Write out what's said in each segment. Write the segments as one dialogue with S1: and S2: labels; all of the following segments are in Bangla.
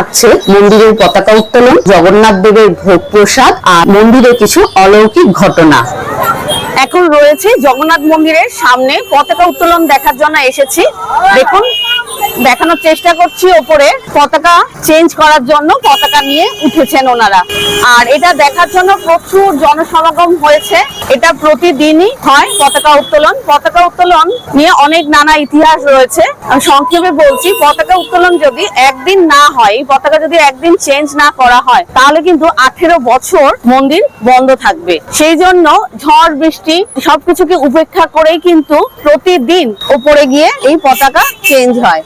S1: থাকছে মন্দিরের পতাকা উত্তোলন, জগন্নাথ দেবের ভোগ প্রসাদ আর মন্দিরের কিছু অলৌকিক ঘটনা।
S2: এখন রয়েছে জগন্নাথ মন্দিরের সামনে পতাকা উত্তোলন দেখার জন্য এসেছি। দেখুন দেখানোর চেষ্টা করছি ওপরে। পতাকা চেঞ্জ করার জন্য পতাকা নিয়ে উঠেছেন ওনারা। আর এটা দেখার জন্য প্রচুর জনসমাগম হয়েছে। এটা প্রতিদিনই হয় পতাকা উত্তোলন। পতাকা উত্তোলন নিয়ে অনেক নানা ইতিহাস রয়েছে। সংক্ষেপে বলছি, পতাকা উত্তোলন যদি একদিন না হয় পতাকা যদি একদিন চেঞ্জ না করা হয়, তাহলে কিন্তু আঠেরো বছর মন্দির বন্ধ থাকবে। সেই জন্য ঝড়, বৃষ্টি সবকিছুকে উপেক্ষা করেই কিন্তু প্রতিদিন উপরে গিয়ে এই পতাকা চেঞ্জ হয়।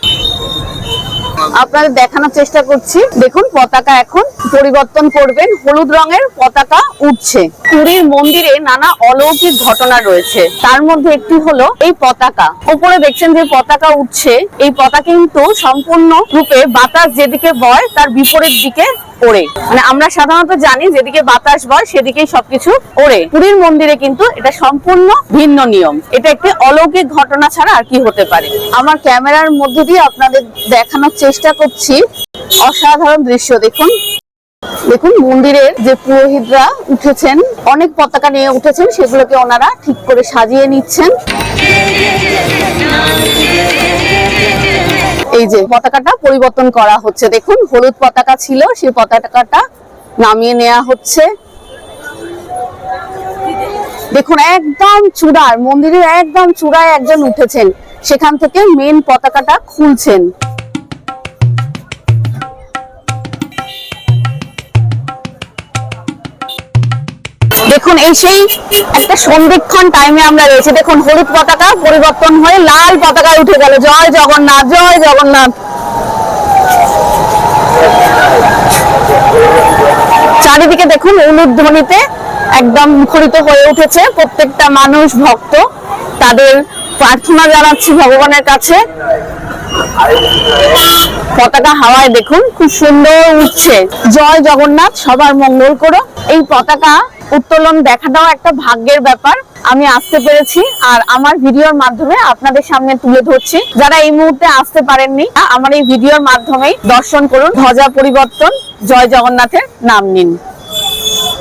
S2: আপনাদের দেখানোর চেষ্টা করছি। দেখুন, পতাকা এখন পরিবর্তন করবেন। হলুদ রঙের পতাকা উঠছে। পুরীর মন্দিরে নানা অলৌকিক ঘটনা রয়েছে। তার মধ্যে একটি হলো এই পতাকা। উপরে দেখছেন যে পতাকা উঠছে। এই পতাকা কিন্তু সম্পূর্ণ রূপে বাতাস যেদিকে বয়, তার বিপরীত দিকে ওড়ে। মানে আমরা সাধারণত জানি যেদিকে বাতাস বয়, সেদিকেই সবকিছু ওড়ে। পুরীর মন্দিরে কিন্তু এটা সম্পূর্ণ ভিন্ন নিয়ম। এটা একটি অলৌকিক ঘটনা ছাড়া আর কি হতে পারে। আমার ক্যামেরার মধ্য দিয়ে আপনাদের দেখানোর চেষ্টা করছি। অসাধারণ দৃশ্য, দেখুন। দেখুন, মন্দিরের যে পুরোহিতরা উঠেছেন, অনেক পতাকা নিয়ে উঠেছেন, সেগুলোকে ওনারা ঠিক করে সাজিয়ে নিচ্ছেন। এই যে পতাকাটা পরিবর্তন করা হচ্ছে। দেখুন, হলুদ পতাকা ছিল, সেই পতাকাটা নামিয়ে নেওয়া হচ্ছে। দেখুন, একদম চূড়ার মন্দিরের একদম চূড়ায় একজন উঠেছেন। সেখান থেকে মেন পতাকাটা খুলছেন। দেখুন, এই সেই একটা সন্ধিক্ষণ টাইমে আমরা রয়েছে। দেখুন, হলুদ পতাকা পরিবর্তন হয়ে লাল পতাকা উঠে গেল। জয় জগন্নাথ জয় জগন্নাথ। চারিদিকে দেখুন, উলুধ্বনিতে একদম মুখরিত হয়ে উঠেছে প্রত্যেকটা মানুষ, ভক্ত। তাদের প্রার্থনা জানাচ্ছি ভগবানের কাছে। পতাকা হাওয়ায় দেখুন, খুব সুন্দর উঠছে। জয় জগন্নাথ, সবার মঙ্গল করো। এই পতাকা উত্তোলন দেখাটাও একটা ভাগ্যের ব্যাপার। আমি আসতে পেরেছি আর আমার ভিডিওর মাধ্যমে আপনাদের সামনে তুলে ধরছি। যারা এই মুহূর্তে আসতে পারেননি, আমার এই ভিডিওর মাধ্যমেই দর্শন করুন। ধ্বজা পরিবর্তন, জয় জগন্নাথের নাম নিন।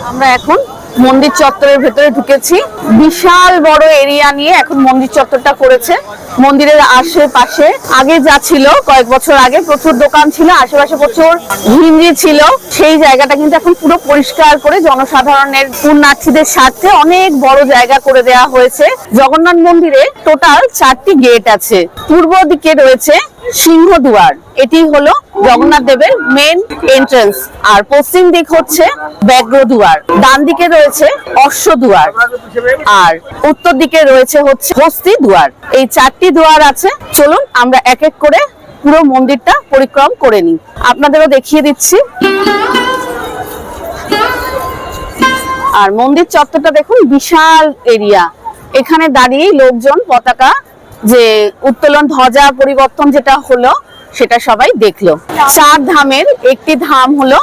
S2: আমরা এখন মন্দির চত্বরের ভেতরে ঢুকেছি। বিশাল বড় এরিয়া নিয়ে এখন মন্দির চত্বরটা করেছে। মন্দিরের আশেপাশে। আগে যা ছিল, কয়েক বছর আগে প্রচুর দোকান ছিল, আশেপাশে প্রচুর ভিড়ি ছিল। সেই জায়গাটা কিন্তু এখন পুরো পরিষ্কার করে জনসাধারণের পুণ্যার্থীদের স্বার্থে অনেক বড় জায়গা করে দেওয়া হয়েছে। জগন্নাথ মন্দিরে টোটাল চারটি গেট আছে। পূর্ব দিকে রয়েছে সিংহদুয়ার। এটি হলো জগন্নাথ দেবের মেন এন্ট্রান্স আর পশ্চিম দিক হচ্ছে ব্যাঘ্র দুয়ার ডান দিকে রয়েছে অশ্ব দুয়ার আর উত্তর দিকে রয়েছে হচ্ছে হস্তি দুয়ার এই চারটি দুয়ার আছে। চলুন আমরা এক এক করে পুরো মন্দিরটা পরিক্রম করে নিই। আপনাদেরও দেখিয়ে দিচ্ছি। আর মন্দির চত্বরটা দেখুন, বিশাল এরিয়া। এখানে দাঁড়িয়েই লোকজন পতাকা, যে উত্তোলন ধ্বজা পরিবর্তন যেটা হলো, সেটা সবাই দেখল। চার ধামের একটি ধাম হলো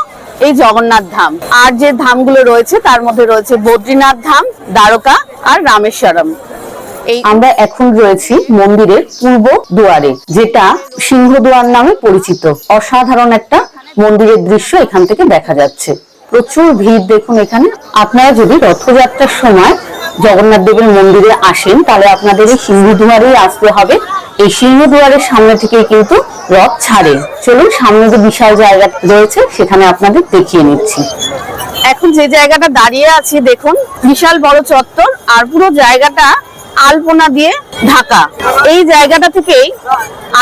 S2: এই জগন্নাথ ধাম। আর যে ধামগুলো রয়েছে, তার মধ্যে রয়েছে বদ্রীনাথ ধাম, দ্বারকা আর রামেশ্বরম।
S1: আমরা এখন রয়েছি মন্দিরের পূর্ব দুয়ারে, যেটা সিংহদুয়ার নামে পরিচিত। অসাধারণ একটা মন্দিরের দৃশ্য এখান থেকে দেখা যাচ্ছে। প্রচুর ভিড় দেখুন এখানে। আপনারা যদি রথযাত্রার সময় জগন্নাথ দেবের মন্দিরে আসেন, তাহলে আপনাদের এই সিংহদুয়ারেই আসতে হবে। এই সিংহদুয়ারের সামনে থেকেই কিন্তু রথ ছাড়ে। চলুন, সামনে যে বিশাল জায়গা রয়েছে, সেখানে আপনাদের দেখিয়ে নিচ্ছি।
S2: এখন যে জায়গাটা দাঁড়িয়ে আছি, দেখুন, বিশাল বড় চত্বর, আর পুরো জায়গাটা আলপনা দিয়ে ঢাকা। এই জায়গাটা থেকেই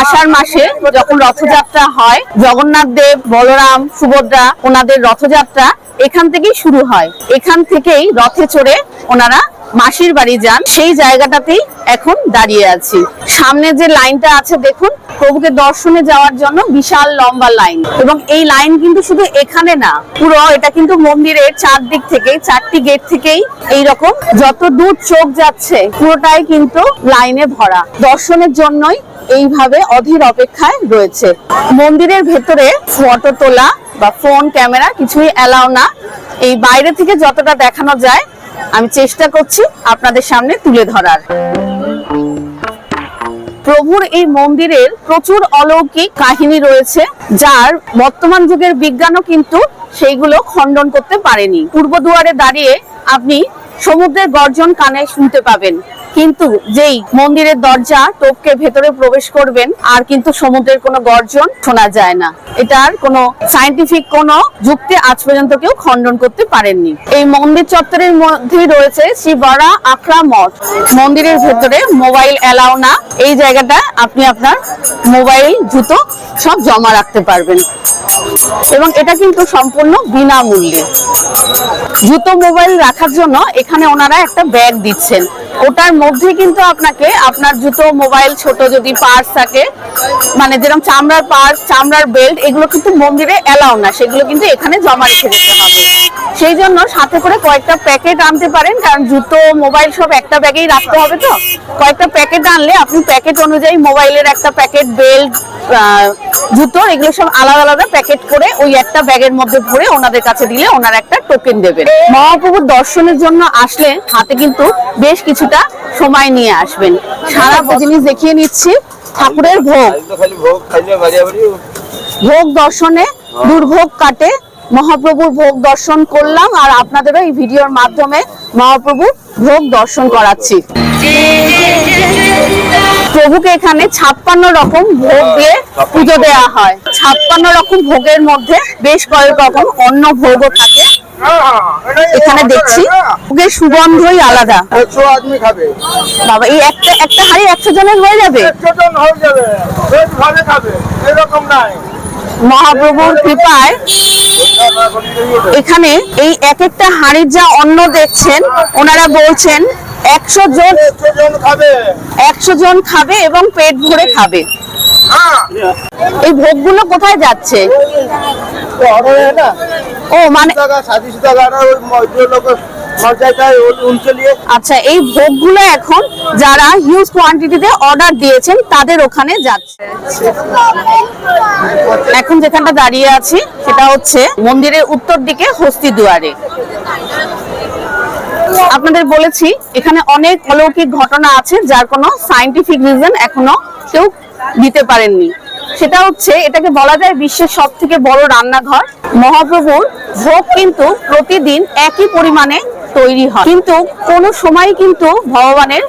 S2: আষাঢ় মাসে যখন রথযাত্রা হয়, জগন্নাথ দেব, বলরাম, সুভদ্রা ওনাদের রথযাত্রা এখান থেকেই শুরু হয়। এখান থেকেই রথে চড়ে ওনারা মাসির বাড়ি যান, সেই জায়গাটাতেই এখন দাঁড়িয়ে আছি। সামনে যে লাইনটা আছে, দেখুন, প্রভুকে দর্শনে যাওয়ার জন্য বিশাল লম্বা লাইন। এবং এই লাইন কিন্তু শুধু এখানে না, পুরো এটা কিন্তু মন্দিরের চারদিক থেকে চারটি গেট থেকেই এই রকম যত দূর চোখ যাচ্ছে, পুরোটাই কিন্তু লাইনে ভরা। দর্শনের জন্যই এইভাবে অধীর অপেক্ষায় রয়েছে। মন্দিরের ভেতরে ফটো তোলা বা ফোন, ক্যামেরা কিছুই অ্যালাউ না। এই বাইরে থেকে যতটা দেখানো যায় আমি চেষ্টা করছি আপনাদের সামনে তুলে ধরার। প্রভুর এই মন্দিরের প্রচুর অলৌকিক কাহিনী রয়েছে, যার বর্তমান যুগের বিজ্ঞানও কিন্তু সেইগুলো খণ্ডন করতে পারেনি। পূর্ব দুয়ারে দাঁড়িয়ে আপনি সমুদ্রের গর্জন কানে শুনতে পাবেন। কিন্তু যেই মন্দিরের দরজা টপকে ভেতরে প্রবেশ করবেন, আর কিন্তু সমুদ্রের কোনো গর্জন শোনা যায় না। এটার কোনো সায়েন্টিফিক কোনো যুক্তি আজ পর্যন্ত কেউ খণ্ডন করতে পারেননি। এই মন্দির চত্বরের মধ্যেই রয়েছে শ্রী বরা আখড়া মঠ। মন্দিরের ভেতরে মোবাইল এলাও না। এই জায়গাটা আপনি আপনার মোবাইল, জুতো সব জমা রাখতে পারবেন। এবং এটা কিন্তু সম্পূর্ণ বিনামূল্যে। জুতো, মোবাইল রাখার জন্য এখানে ওনারা একটা ব্যাগ দিচ্ছেন। ওটার মধ্যে কিন্তু আপনাকে আপনার জুতো, মোবাইল, ছোট যদি পার্স থাকে মানে যেরকম চামড়ার পার্স চামড়ার বেল্ট এগুলো কিন্তু মন্দিরে এলাও না। সেগুলো কিন্তু এখানে জমা রেখে দিতে হবে। সেই জন্য সাথে করে কয়েকটা প্যাকেট আনতে পারেন, কারণ জুতো, মোবাইল সব একটা ব্যাগেই রাখতে হবে তো। কয়েকটা প্যাকেট আনলে আপনি প্যাকেট অনুযায়ী মোবাইলের একটা প্যাকেট বেল্ট জুতো, এগুলো সব আলাদা আলাদা প্যাকেট করে ওই একটা ব্যাগের মধ্যে ভরে ওনাদের কাছে দিলে ওনার একটা টোকেন দেবেন। মহাপ্রভুর দর্শনের জন্য আসলে হাতে কিন্তু বেশ কিছুটা সময় নিয়ে আসবেন। সারা জিনিস দেখিয়ে নিচ্ছি ঠাকুরের ভোগ।
S3: ভোগ
S2: দর্শনে দুর্ভোগ কাটে। মহাপ্রভুর ভোগ দর্শন করলাম আর আপনাদেরও এই ভিডিওর মাধ্যমে মহাপ্রভুর ভোগ দর্শন করাচ্ছি। প্রভুকে এখানে ছাপ্পান্ন রকম ভোগ দিয়ে পুজো দেওয়া হয়। ছাপ্পান্ন রকম ভোগের মধ্যে বেশ কয়েক রকম অন্য ভোগও থাকে। এখানে দেখছি ওদের সুগন্ধই আলাদা বাবা এই একটা একটা হাড়ি একশো জনের হয়ে যাবে
S3: এরকম নাই
S2: মহাপ্রভুর কৃপায় এখানে এই এক একটা হাড়ির যা অন্ন দেখছেন ওনারা বলছেন একশো জন
S3: একশো জন খাবে
S2: এবং পেট ভরে খাবে এই ভোগগুলো কোথায় যাচ্ছে ও মানে আচ্ছা এই ভোগগুলো এখন যারা হিউজ কোয়ান্টিটিতে অর্ডার দিয়েছেন তাদের ওখানে যাচ্ছে। এখন যেখানটা দাঁড়িয়ে আছি সেটা হচ্ছে মন্দিরের উত্তর দিকে হস্তি দুয়ারে। আপনাদের বলেছি এখানে অনেক অলৌকিক ঘটনা আছে যার কোনো সাইন্টিফিক রিজন এখনও কেউ দিতে পারেননি। সেটা হচ্ছে, এটাকে বলা যায় বিশ্বের সব থেকে বড় রান্নাঘর। মহাপ্রভুর ভোগ কিন্তু প্রতিদিন একই পরিমাণে তৈরি হয়। কিন্তু কোনো সময় কিন্তু ভগবানের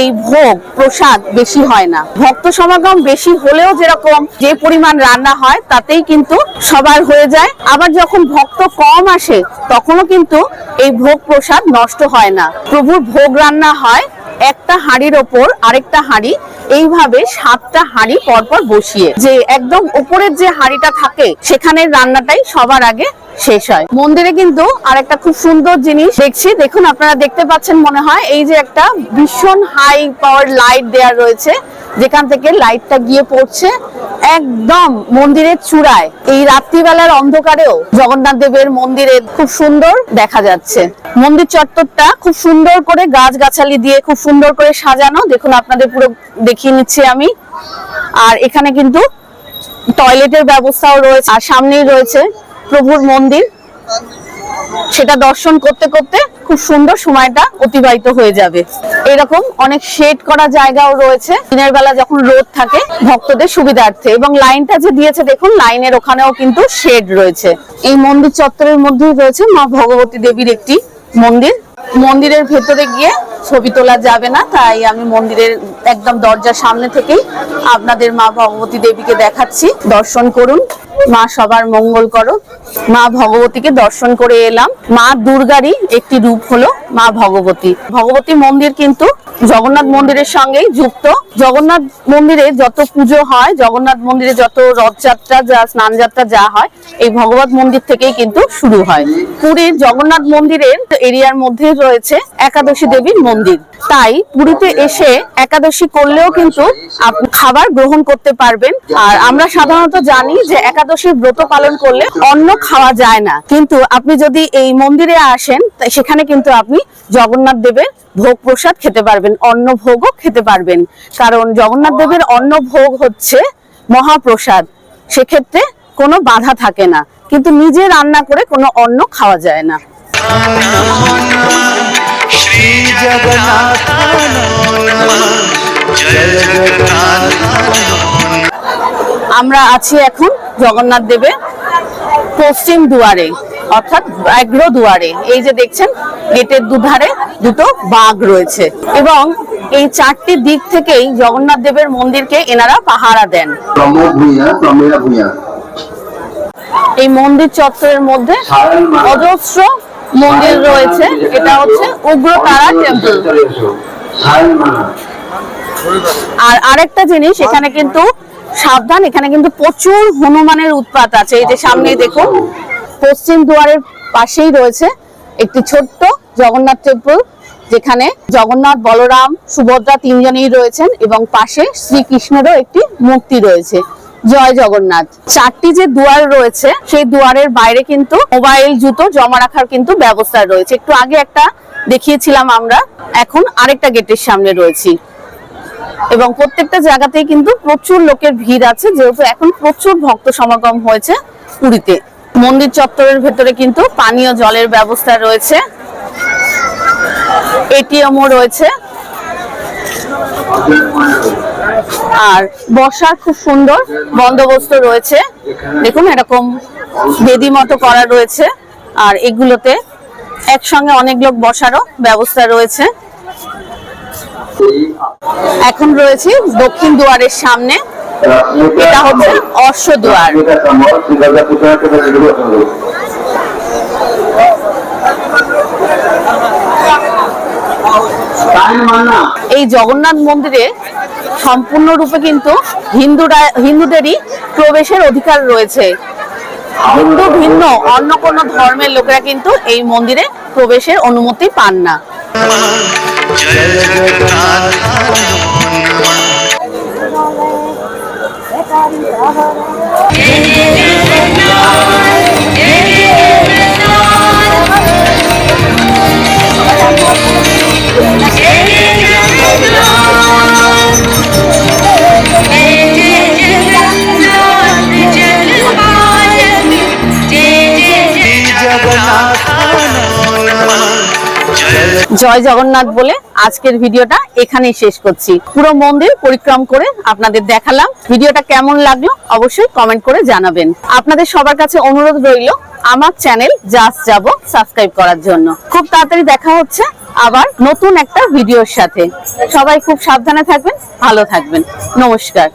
S2: এই ভোগ, প্রসাদ বেশি হয় না। ভক্ত সমাগম বেশি হলেও যেরকম যে পরিমাণ রান্না হয়, তাতেই কিন্তু সবার হয়ে যায়। আবার যখন ভক্ত কম আসে, তখনও কিন্তু এই ভোগ, প্রসাদ নষ্ট হয় না। প্রভুর ভোগ রান্না হয় একটা হাঁড়ির ওপর আরেকটা হাঁড়ি, এইভাবে সাতটা হাঁড়ি পরপর বসিয়ে, যে একদম উপরের যে হাঁড়িটা থাকে সেখানে রান্নাটাই সবার আগে শেষ হয়। মন্দিরে কিন্তু আর একটা খুব সুন্দর জিনিস দেখছি। দেখুন, আপনারা দেখতে পাচ্ছেন মনে হয় এই যে একটা ভীষণ হাই পাওয়ার লাইট দেয়া রয়েছে, যেখান থেকে লাইটটা গিয়ে পড়ছে একদম মন্দিরের চূড়ায়। এই রাত্রিবেলার অন্ধকারেও জগন্নাথ দেবের মন্দিরে খুব সুন্দর দেখা যাচ্ছে। মন্দির চত্বরটা খুব সুন্দর করে গাছগাছালি দিয়ে খুব সুন্দর করে সাজানো। দেখুন, আপনাদের পুরো দেখিয়ে নিচ্ছি আমি। আর এখানে কিন্তু টয়লেটের ব্যবস্থাও রয়েছে, আর সামনেই রয়েছে প্রভুর মন্দির। সেটা দর্শন করতে করতে খুব সুন্দর সময়টা অতিবাহিত হয়ে যাবে। এরকম অনেক শেড করা জায়গাও রয়েছে। দিনের বেলা যখন রোদ থাকে, ভক্তদের সুবিধার্থে। এবং লাইনটা যে দিয়েছে, দেখুন, লাইনের ওখানেও কিন্তু শেড রয়েছে। এই মন্দির চত্বরের মধ্যেই রয়েছে মা ভগবতী দেবীর একটি মন্দির। মন্দিরের ভেতরে গিয়ে ছবি তোলা যাবে না, তাই আমি মন্দিরের একদম দরজার সামনে থেকেই আপনাদের মা ভগবতী দেবীকে দেখাচ্ছি। দর্শন করুন, মা সবার মঙ্গল করো মা ভগবতীকে দর্শন করে এলাম। মা দুর্গারই একটি রূপ হলো মা ভগবতী। ভগবতী মন্দির কিন্তু জগন্নাথ মন্দিরের সঙ্গেই যুক্ত। জগন্নাথ মন্দিরে যত পুজো হয়, জগন্নাথ মন্দিরে যত রথযাত্রা যা স্নান যাত্রা যা হয়, এই ভগবত মন্দির থেকেই কিন্তু শুরু হয়। পুরীর জগন্নাথ মন্দিরের এরিয়ার মধ্যে রয়েছে একাদশী দেবীর মন্দির। তাই পুরীতে এসে একাদশী করলেও কিন্তু খাবার গ্রহণ করতে পারবেন। আর আমরা সাধারণত জানি যে একাদশীর ব্রত পালন করলে অন্ন খাওয়া যায় না। কিন্তু আপনি যদি এই মন্দিরে আসেন সেখানে কিন্তু আপনি জগন্নাথ দেবের ভোগ প্রসাদ খেতে পারবেন অন্ন ভোগও খেতে পারবেন। কারণ জগন্নাথ দেবের অন্ন ভোগ হচ্ছে মহাপ্রসাদ। সেক্ষেত্রে কোনো বাধা থাকে না। কিন্তু নিজে রান্না করে কোনো অন্ন খাওয়া যায় না। আমরা আছি এখন জগন্নাথ দেবের পশ্চিম দুয়ারে অর্থাৎ ব্যাঘ্র দুয়ারে। এই যে দেখছেন গেটের দুধারে দুটো বাঘ রয়েছে। এবং এই চারটি দিক থেকেই জগন্নাথ দেবের মন্দিরকে এনারা পাহারা দেন। এই মন্দির চত্বরের মধ্যে অজস্র মন্দির রয়েছে। এটা হচ্ছে উগ্রতারা টেম্পল আর আরেকটা জিনিস এখানে কিন্তু সাবধান, এখানে কিন্তু প্রচুর হনুমানের উৎপাত আছে। এই যে সামনে দেখুন, পশ্চিম দুয়ারের পাশেই রয়েছে একটি ছোট্ট জগন্নাথ টেম্পল যেখানে জগন্নাথ, বলরাম, সুভদ্রা তিনজনেই রয়েছেন এবং পাশে শ্রীকৃষ্ণেরও একটি মূর্তি রয়েছে। জয় জগন্নাথ। চারটি যে দুয়ার রয়েছে, সেই দুয়ারের বাইরে কিন্তু মোবাইল, জুতো জমা রাখার কিন্তু ব্যবস্থা রয়েছে। একটু আগে একটা দেখিয়েছিলাম আমরা, এখন আরেকটা গেটের সামনে রয়েছি। এবং প্রত্যেকটা জায়গাতেই কিন্তু প্রচুর লোকের ভিড় আছে, যেহেতু এখন প্রচুর ভক্ত সমাগম হয়েছে পুরীতে। মন্দির চত্বরের ভেতরে কিন্তু পানীয় জলের ব্যবস্থা রয়েছে। এটিএমও রয়েছে। আর বসার খুব সুন্দর বন্দোবস্ত রয়েছে। দেখুন, এরকম বেদি মতো করা রয়েছে। আর এগুলোতে একসঙ্গে অনেক লোক বসারও ব্যবস্থা রয়েছে। এখন রয়েছে দক্ষিণ দুয়ারের সামনে। এটা হচ্ছে অশ্ব দুয়ার। এই জগন্নাথ মন্দিরে সম্পূর্ণরূপে কিন্তু হিন্দুরা, হিন্দুদেরই প্রবেশের অধিকার রয়েছে। হিন্দু ভিন্ন, অন্য কোনো ধর্মের লোকেরা কিন্তু এই মন্দিরে প্রবেশের অনুমতি পান না। जय जगन्नाथ जगन्नाथ জয় জগন্নাথ বলে আজকের ভিডিওটা এখানেই শেষ করছি। পুরো মন্দির পরিক্রম করে আপনাদের দেখালাম। ভিডিওটা কেমন লাগল অবশ্যই কমেন্ট করে জানাবেন। আপনাদের সবার কাছে অনুরোধ রইল আমার চ্যানেল জাস্ট যাব সাবস্ক্রাইব করার জন্য। খুব তাড়াতাড়ি দেখা হচ্ছে আবার নতুন একটা ভিডিওর সাথে। সবাই খুব সাবধানে থাকবেন, ভালো থাকবেন। নমস্কার।